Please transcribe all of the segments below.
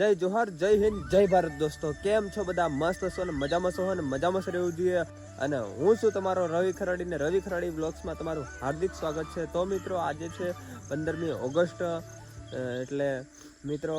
જય જોહર, જય હિન્દ, જય ભારત દોસ્તો. કેમ છો બધા? મસ્ત છો ને મજામાં છો ને મજામાં છો રહેવું જોઈએ? અને હું છું તમારો રવિ ખરાડી ને રવિ ખરાડી બ્લોગ્સમાં તમારું હાર્દિક સ્વાગત છે. તો મિત્રો, આજે છે પંદરમી ઓગસ્ટ એટલે મિત્રો,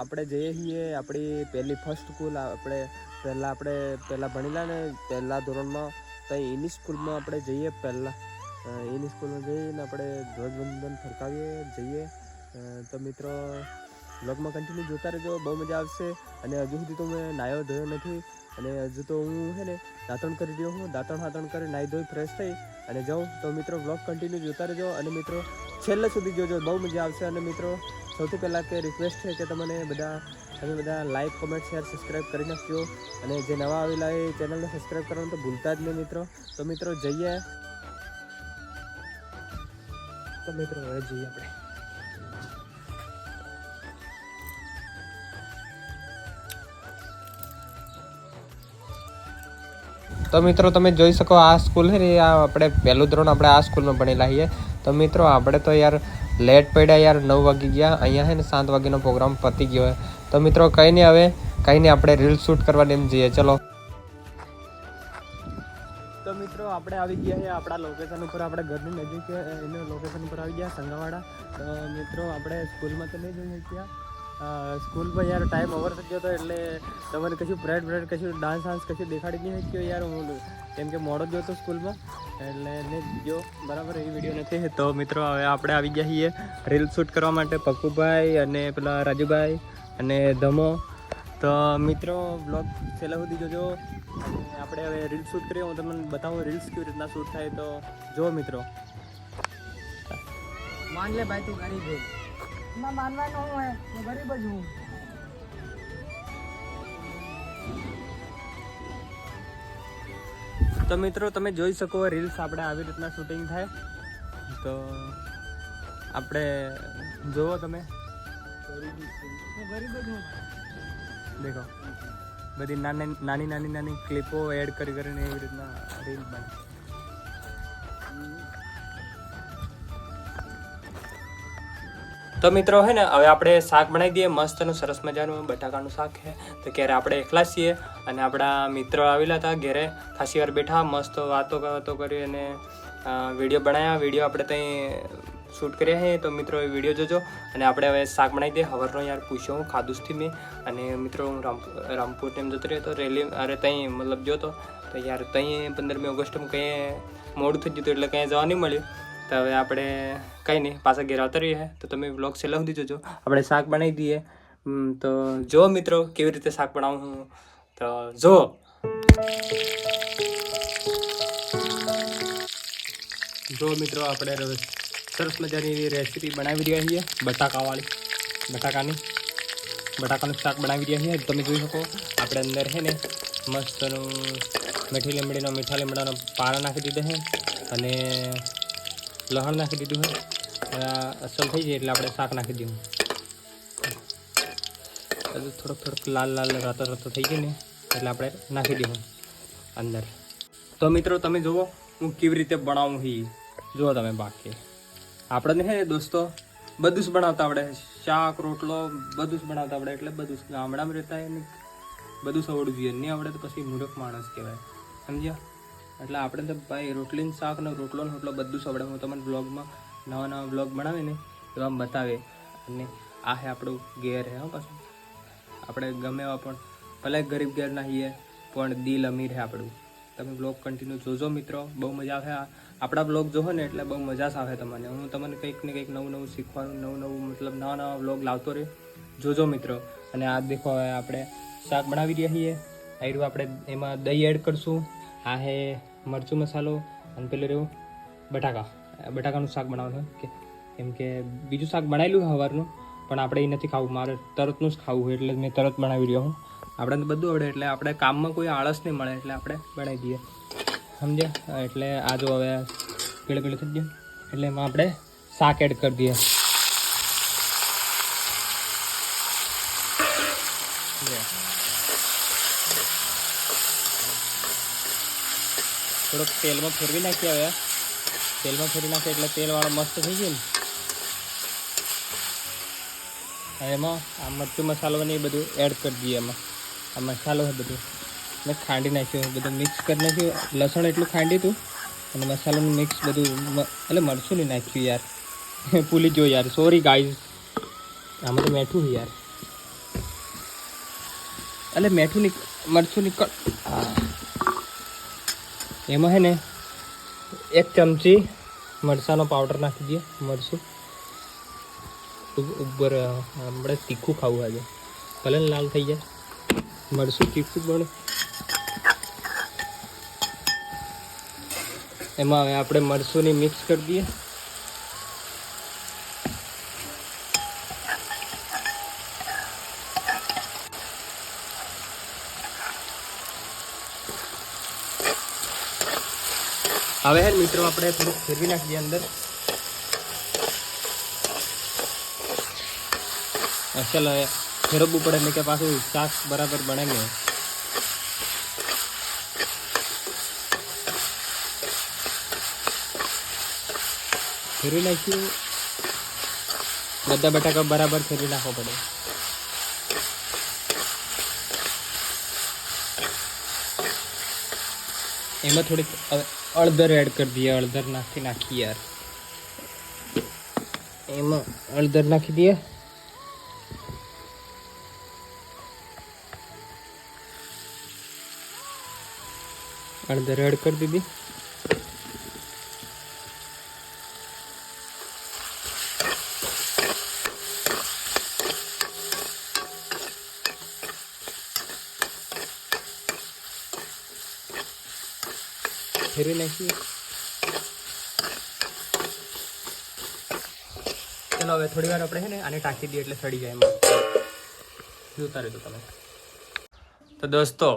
આપણે જઈએ છીએ આપણી પહેલી ફર્સ્ટ સ્કૂલ આપણે પહેલાં આપણે પહેલાં ભણેલા ને પહેલાં ધોરણમાં. ત્યાં એની સ્કૂલમાં આપણે જઈએ પહેલાં. એની સ્કૂલમાં જઈને આપણે ધ્વજવંદન ફરકાવીએ, જઈએ. તો મિત્રો બ્લોગમાં કન્ટિન્યુ જોતા રહેજો, બહુ મજા આવશે. અને હજુ સુધી તો મેં નાયો ધોયો નથી. અને હજુ તો હું છે ને દાંતણ કરી રહ્યો હું દાંતણ હાતણ કરી નાહી ધોઈ ફ્રેશ થઈ. અને જાઉં તો મિત્રો બ્લોગ કન્ટિન્યુ જોતા રહેજો. અને મિત્રો છેલ્લે સુધી જોજો, બહુ મજા આવશે. અને મિત્રો સૌથી પહેલાં કે રિક્વેસ્ટ છે કે તમને બધા, તમે બધા લાઇક કોમેન્ટ શેર સબસ્ક્રાઈબ કરી નાખજો. અને જે નવા આવેલા એ ચેનલને સબસ્ક્રાઈબ કરવાનું તો ભૂલતા જ નહીં મિત્રો. તો મિત્રો જઈએ. તો મિત્રો હવે જઈએ આપણે. તો મિત્રો, તમે જોઈ શકો આ સ્કૂલ છે ને આ આપણે પહેલું ધોરણ આપણે આ સ્કૂલમાં ભણેલા છીએ. તો મિત્રો, આપણે તો યાર લેટ પડ્યા યાર, નવ વાગી ગયા. અહીંયા છે ને, સાત વાગ્યાનો પ્રોગ્રામ પતી ગયો હોય તો મિત્રો, કંઈ નહીં, હવે કંઈ નહીં, આપણે રીલ શૂટ કરવા એમ જઈએ. ચલો. તો મિત્રો, આપણે આવી ગયા છે આપણા લોકેશન ઉપર. આપણે ઘરની નજીક છે લોકેશન ઉપર આવી ગયા સંગાવાડા મિત્રો, આપણે સ્કૂલમાં તો નહીં જઈ શક્યા. સ્કૂલમાં યાર ટાઈમ ઓવર થઈ ગયો હતો એટલે તમારે કશું પ્રેડ બ્રેડ કશું ડાન્સ વાન્સ કશું દેખાડી નહીં શક્યો યાર હું કેમ કે મોડો ગયો હતો સ્કૂલમાં એટલે ને ગયો. બરાબર એવી વીડિયો નથી. તો મિત્રો, હવે આપણે આવી ગયા છીએ રીલ શૂટ કરવા માટે પપ્પુભાઈ અને પેલા રાજુભાઈ અને ધમો. તો મિત્રો બ્લોગ છેલ્લા સુધી જોજો. આપણે હવે રીલ શૂટ કરીએ. હું તમને બતાવું રીલ્સ કેવી રીતના શૂટ થાય તો. જુઓ મિત્રો. માન ભાઈ તું કરી દે ના માનવાનો હોય તો ગરીબ જ હું. તો મિત્રો તમે જોઈ શકો રીલ્સ આપણે આવી રીતના શૂટિંગ થાય. તો આપણે જોવો તમે. દેખો. બધી નાની નાની નાની નાની ક્લિપો એડ કરી કરીને એવી રીતના રીલ બને તો મિત્રો હે ને, હવે આપણે શાક બનાવી દઈએ. મસ્તનું સરસ મજાનું બટાકાનું શાક છે. તો ક્યારે આપણે એકલા છીએ અને આપણા મિત્રો આવેલા હતા ઘેરે. ખાસી વાર બેઠા, મસ્ત વાતો વાતો કરી અને વીડિયો બનાવ્યા વીડિયો આપણે ત્યાં શૂટ કર્યા છે તો મિત્રો એ વીડિયો જોજો. અને આપણે હવે શાક બનાવી દઈએ. હવરનો યાર પૂછ્યો હું ખાધું મેં. અને મિત્રો હું રામ, રામપુર ટાઈમ જતો રહ્યો તો રેલી, અરે ત્યાં મતલબ જોતો તો. યાર ત્યાં પંદરમી ઓગસ્ટમાં કંઈ મોડું થઈ જતું એટલે કંઈ જવા નહીં મળ્યું. તો હવે આપણે કંઈ નહીં, પાછા ઘેર આવતા રહીએ. તો તમે વ્લોગ છેલ્લા દીજો જો આપણે શાક બનાવી દઈએ. તો જો મિત્રો, કેવી રીતે શાક બનાવું હું? તો જો. જો મિત્રો, આપણે સરસ મજાની રેસીપી બનાવી રહ્યા છીએ. બટાકાવાળી. બટાકાની. બટાકાનું શાક બનાવી રહ્યા છીએ. તમે જોઈ શકો, આપણે અંદર છે ને મસ્તનું મીઠી લીમડીનો મીઠા લીમડાનો પારા નાખી દીધા છે. અને લહણ નાખી દીધું છે અસલ થઈ જાય એટલે આપણે શાક નાખી દઉં થોડોક થોડોક લાલ લાલ રાતો રાતો થઈ જાય ને, એટલે આપણે નાખી દઉં અંદર. તો મિત્રો તમે જુઓ, હું કેવી રીતે બનાવું હી. જુઓ તમે બાકી. આપણને હે દોસ્તો, બધું જ બનાવતા આવડે. શાક, રોટલો, બધું જ બનાવતા આવડે એટલે બધું જ ગામડામાં રહેતા હોય ને, બધું સવડું જોઈએ. નહીં આવડે તો પછી મૂર્ખ માણસ કહેવાય. સમજ્યા? એટલે આપણે તો ભાઈ રોટલી ને શાક ને રોટલો ને રોટલો બધું સવડે હું તમને બ્લોગમાં નવા નવા બ્લોગ બનાવે ને એવા બતાવે. અને આ હે આપણું ઘેર હે પાછું. આપણે ગમે એવા પણ, ભલે ગરીબ ઘેર ના હીએ પણ દિલ અમીર હે આપણું. તમે બ્લોગ કન્ટિન્યુ જોજો મિત્રો. બહુ મજા આવે આપણા બ્લોગ જોવો ને એટલે બહુ મજા જ આવે તમને. હું તમને કંઈક ને કંઈક નવું નવું શીખવાનું, નવું નવું મતલબ નવા નવા બ્લોગ લાવતો રહે. જોજો મિત્રો. અને આ દેખો હવે આપણે શાક બનાવી રહ્યા છીએ. આયરું આપણે એમાં દહીં એડ કરશું. આ હે મરચું મસાલો અને પેલું રહ્યું બટાકા. બટાકાનું શાક બનાવવાનું કે કેમ કે બીજું શાક બનાવેલું સવારનું પણ આપણે એ નથી ખાવું. મારે તરતનું જ ખાવું હોય એટલે મેં તરત બનાવી રહ્યો હું. આપણે તો બધું આવડે એટલે આપણે કામમાં કોઈ આળસ નહીં મળે એટલે આપણે બનાવી દઈએ. સમજ્યા? એટલે આ જો હવે પીળે પીળે થઈ ગયું. એટલે એમાં આપણે શાક એડ કરી દઈએ. જો. થોડોક તેલમાં ફેરવી નાખીએ હવે. તેલમાં ફેરવી નાખીએ એટલે તેલવાળો મસ્ત થઈ ગયું ને. એમાં આ મરચું મસાલો ને એ બધું એડ કરી દઈએ એમાં. આ મસાલો છે બધું. મેં ખાંડી નાખ્યું બધું મિક્સ કરી નાખ્યું. લસણ એટલું ખાંડી હતું, અને મસાલાનું મિક્સ બધું એટલે મરચું નહીં નાખ્યું યાર. ભૂલી જો યાર સોરી ગાઈઝ આમાં તો મેઠું યાર. એટલે મેઠું નીક મરચું નીકળ હા. એમાં હે ને એક ચમચી મરચાંનો પાવડર નાખી દઈએ, મરચું. ઉ- ઉપર આપણે તીખું ખાવું આજે ભલે લાલ થઈ જાય. મરચું તીખું પણ. એમાં હવે આપણે મરસુંની મિક્સ કરી દઈએ. હવે હે મિત્રો, આપણે થોડુંક ફેરવી નાખીએ અંદર. અસલ ફેરવવું પડે એટલે કે પાછું શાક બરાબર બને ને ફેરવી નાખ્યું. બધા બટાકા બરાબર ફેરવી નાખવો પડે. એમાં થોડીક હવે હળદર એડ કરી દઈએ, અળદર નાખી નાખી યાર. એમાં અળદર નાખી દઈએ. અડધર એડ કરી દીધી ફેરવી નાખીએ ચલો, હવે થોડી વાર આપણે છે ને આને ટાંકી દઈએ એટલે સડી જાય એમાં. જોતા રહેજો તમે? તો દોસ્તો,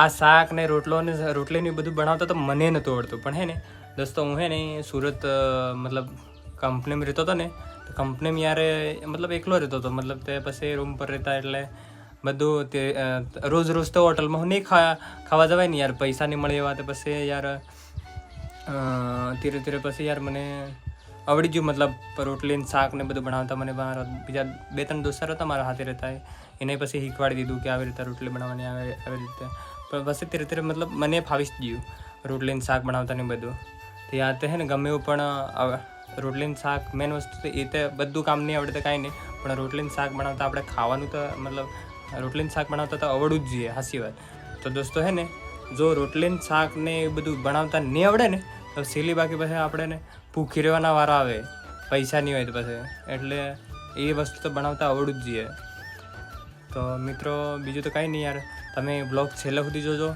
આ શાક ને રોટલો ને રોટલી ને બધું બનાવતા તો મને નહોતું આવડતું. પણ હે ને, દોસ્તો, હું હે ને સુરત મતલબ કંપનીમાં રહેતો હતો ને, તો કંપનીમાં યારે, મતલબ એકલો રહેતો હતો. મતલબ તે પછી રૂમ પર રહેતા એટલે બધું તે રોજ રોજ તો હોટલમાં હું નહીં ખા ખાવા જવાય ને યાર. પૈસા નહીં મળે એવા. તો પછી યાર ધીરે ધીરે પછી યાર મને આવડી ગયું, મતલબ રોટલી શાક ને બધું બનાવતા, મને મારા બીજા બે ત્રણ દોસ્તાર હતા મારા હાથે રહેતા એને પછી શીખવાડી દીધું કે આવી રીતે રોટલી બનાવવાની, આવે, આવી રીતે. પણ પછી ધીરે ધીરે મતલબ મને ફાવી જ ગયું, રોટલી શાક બનાવતા ને બધું. તો યાર તે હે ને, ગમે એવું પણ રોટલીન શાક મેન વસ્તુ તો એ તો બધું કામ નહીં આવડે તો કાંઈ નહીં. પણ રોટલીન શાક બનાવતા આપણે ખાવાનું તો, મતલબ રોટલી શાક બનાવતા તો આવડવું જ જોઈએ, હાસી વાત. તો દોસ્તો હે ને, જો રોટલીન શાક ને એ બધું બનાવતા નહીં આવડે ને તો સીલી બાકી પછી આપણે ને ભૂખી રહેવાના વારા આવે, પૈસા નહીં હોય તો પછી. એટલે એ વસ્તુ તો બનાવતા આવડવું જ જોઈએ. તો મિત્રો, બીજું તો કાંઈ નહીં યાર. તમે બ્લોગ છેલ્લે સુધી જોજો.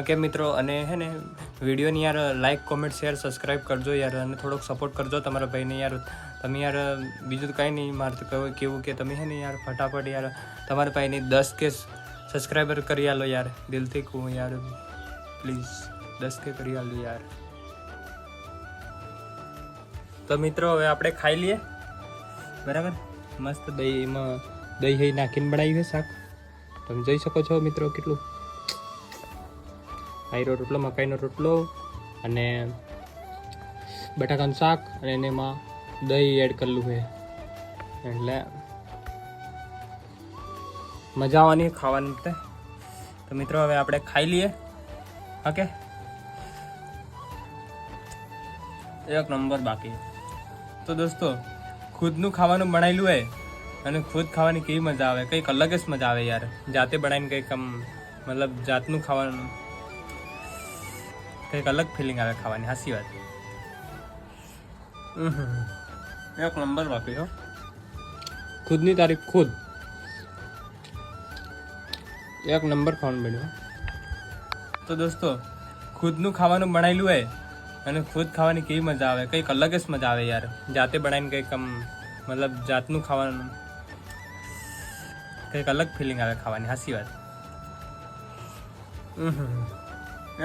ઓકે મિત્રો? અને હે ને, વિડીયોની યાર લાઇક કોમેન્ટ શેર સબસ્ક્રાઈબ કરજો યાર. અને થોડોક સપોર્ટ કરજો તમારા ભાઈને યાર. તમે યાર, બીજું તો કાંઈ નહીં મારે તો કહું કેવું કે તમે હે ને યાર, ફટાફટ યાર, તમારા ભાઈને દસ કે સબસ્ક્રાઈબર કરી આલો યાર. દિલથી કહું યાર પ્લીઝ દસ કે કરી આલો યાર. તો મિત્રો, હવે આપણે ખાઈ લઈએ. બરાબર? મસ્ત દહીંમાં દહીં હઈ નાખીને બનાવ્યું છે શાક. તમે જોઈ શકો છો મિત્રો કેટલું આયરો રોટલો, મકાઈનો રોટલો અને બટાકાનું શાક અને એમાં દહીં એડ કરેલું છે. એટલે મજા આવવાની ખાવાની રીતે તો મિત્રો, હવે આપણે ખાઈ લઈએ. ઓકે? એક નંબર બાકી. તો દોસ્તો, ખુદનું ખાવાનું બનાવેલું હોય અને ખુદ ખાવાની કેવી મજા આવે? કંઈક અલગ જ મજા આવે યાર. જાતે બનાવીને કંઈક આમ, મતલબ જાતનું ખાવાનું. કંઈક અલગ ફિલિંગ આવે ખાવાની, હાસી વાત. એક નંબર બાકી છો ખુદની તારીખ ખુદ. એક નંબર ખાવાનું બન્યું તો દોસ્તો, ખુદનું ખાવાનું બનાવેલું હોય અને ખુદ ખાવાની કેવી મજા આવે? કંઈક અલગ જ મજા આવે યાર. જાતે બનાવીને કંઈક આમ, મતલબ જાતનું ખાવાનું. કંઈક અલગ ફિલિંગ આવે ખાવાની, હાસી વાત.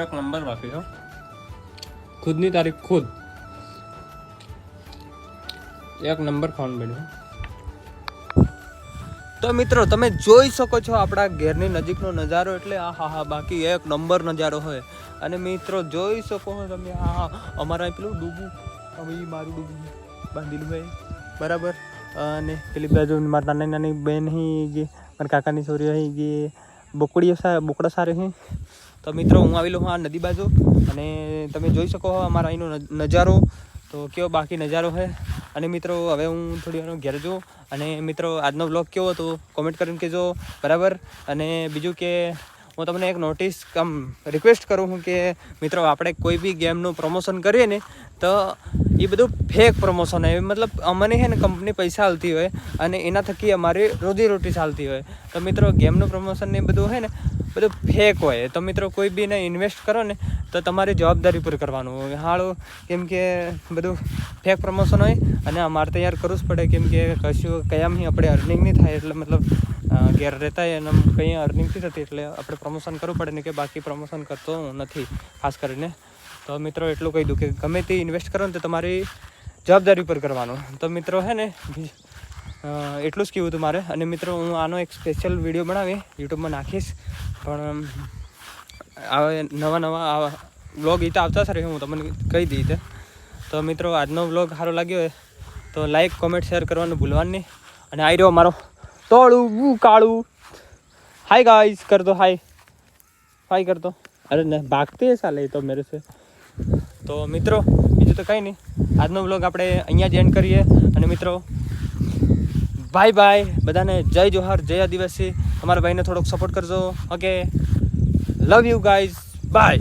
એક નંબર બાકી છો ખુદની તારીખ ખુદ. એક નંબર ખાવાનું બન્યું. તો મિત્રો, તમે જોઈ શકો છો આપણા ઘેરની નજીકનો નજારો એટલે, આ હા હા, બાકી એક નંબર નજારો હોય. અને મિત્રો, જોઈ શકો છો તમે, આ અમારા અહીં પેલું ડૂબું, હવે મારું ડૂબું બાંધેલું હોય. બરાબર? અને પેલી બાજુ મારા નાની નાની બહેન હી ગઈ મારા કાકાની છોરી હી ગઈ, બોકડીઓ સા, બોકડા સારે હી. તો મિત્રો, હું આવેલો હું આ નદી બાજુ. અને તમે જોઈ શકો છો અમારા અહીંનો નજારો. તો કેવો બાકી નજારો છે અને મિત્રો, હવે હું થોડી વાર ઘેર જો અને મિત્રો, આજનો બ્લોગ કેવો હતો? કોમેન્ટ કરીને કહેજો. બરાબર? અને બીજું કે, હું તમને એક નોટિસ કમ રિક્વેસ્ટ કરું છું કે, મિત્રો, આપણે કોઈ બી ગેમનું પ્રમોશન કરીએ ને, તો એ બધું ફેક પ્રમોશન હોય. મતલબ, અમને છે ને કંપની પૈસા આવતી હોય અને એના થકી અમારી રોજીરોટી ચાલતી હોય. તો મિત્રો ગેમનું પ્રમોશન ને એ બધું હોય ને બધું ફેક હોય. તો મિત્રો કોઈ બીને ઇન્વેસ્ટ કરો ને, તો તમારી જવાબદારી પર કરવાનું. હાળું, કેમ કે બધું ફેક પ્રમોશન હોય અને અમારે તૈયાર કરવું જ પડે, કેમ કે કશું કયામથી આપણે અર્નિંગ નહીં થાય, એટલે મતલબ ઘેર રહેતા હોય અને કંઈ અર્નિંગ નથી થતી, એટલે આપણે પ્રમોશન કરવું પડે ને કે બાકી પ્રમોશન કરતો નથી, ખાસ કરીને. તો મિત્રો એટલું કહી દઉં કે ગમે તે ઇન્વેસ્ટ કરો ને તો તમારી જવાબદારી પર કરવાનું. તો મિત્રો હે ને એટલું જ કહેવું હતું મારે. અને મિત્રો, હું આનો એક સ્પેશિયલ વીડિયો બનાવી, યુટ્યુબમાં નાખીશ. પણ આવે નવા નવા વ્લોગ એ તો આવતા સર હું તમને કહી દઈ તે તો મિત્રો, આજનો વ્લોગ સારો લાગ્યો હોય, તો લાઈક કોમેન્ટ શેર કરવાનું ભૂલવાનું નહીં. અને આવી રહ્યો મારો તોળું કાળું. હાય ગાઈઝ કર દો હાય હાય કર દો અરે, ને, ભાગતી ચાલે તો મેરે છે તો મિત્રો, બીજું તો કંઈ નહીં. આજનો વ્લોગ આપણે અહીંયા જ એન્ડ કરીએ. અને મિત્રો બાય બાય બધાને જય જોહાર, જય આદિવાસી. તમારા ભાઈને થોડોક સપોર્ટ કરજો. Okay love you guys bye